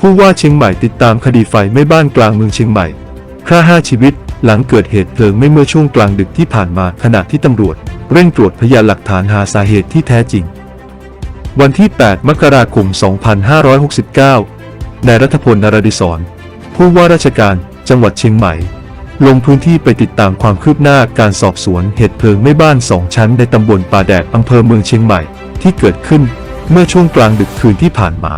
ผู้ว่าเชียงใหม่ติดตามคดีไฟไหม้บ้านกลางเมืองเชียงใหม่ฆ่าห้าชีวิตหลังเกิดเหตุเพลิงไม้เมื่อช่วงกลางดึกที่ผ่านมาขณะที่ตำรวจ เร่งตรวจพยานหลักฐานหาสาเหตุที่แท้จริง วันที่ 8 มกราคม 2569 นายรัฐพลนรดิศรผู้ว่าราชการจังหวัดเชียงใหม่ ลงพื้นที่ไปติดตามความคืบหน้าการสอบสวนเหตุเพลิงไม้บ้านสองชั้นในตำบลป่าแดดอำเภอเมืองเชียงใหม่ที่เกิดขึ้นเมื่อช่วงกลางดึกคืนที่ผ่านมา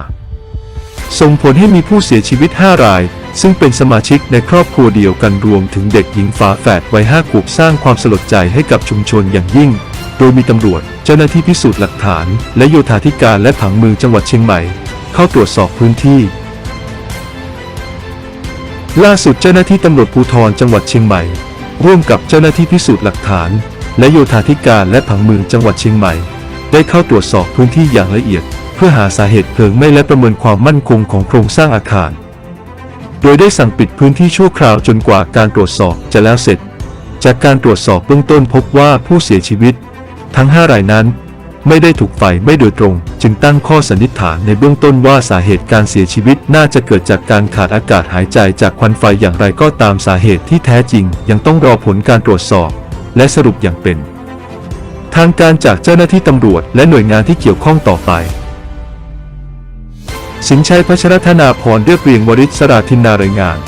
ส่งผลให้มีผู้เสียชีวิต 5 ราย ซึ่งเป็นสมาชิกในครอบครัวเดียวกันรวมถึงเด็กหญิงฝาแฝดวัยห้าขวบสร้างความสลดใจให้กับชุมชนอย่างยิ่ง โดยมีตำรวจ เจ้าหน้าที่พิสูจน์หลักฐาน และโยธาธิการและผังเมืองจังหวัดเชียงใหม่ เข้าตรวจสอบพื้นที่ ล่าสุดเจ้าหน้าที่ตำรวจภูธรจังหวัดเชียงใหม่ ร่วมกับเจ้าหน้าที่พิสูจน์หลักฐาน และโยธาธิการและผังเมืองจังหวัดเชียงใหม่ ได้เข้าตรวจสอบพื้นที่อย่างละเอียด พื่อหาสาเหตุเพลิงไหม้และประเมินความมั่นคงของโครงสร้างอาคาร โดยได้สั่งปิดพื้นที่ชั่วคราวจนกว่าการตรวจสอบจะแล้วเสร็จ จากการตรวจสอบเบื้องต้นพบว่าผู้เสียชีวิต ทั้ง 5 รายนั้น ไม่ได้ถูกไฟไหม้โดยตรง จึงตั้งข้อสันนิษฐานในเบื้องต้นว่าสาเหตุการเสียชีวิตน่าจะเกิดจากการขาดอากาศหายใจจากควันไฟอย่างไรก็ตามสาเหตุที่แท้จริง ยังต้องรอผลการตรวจสอบ และสรุปอย่างเป็น ทางการจากเจ้าหน้าที่ตำรวจและหน่วยงานที่เกี่ยวข้องต่อไป สินชัยพัชรธนาพรเรียบเรียงวริศราธินนารายงาน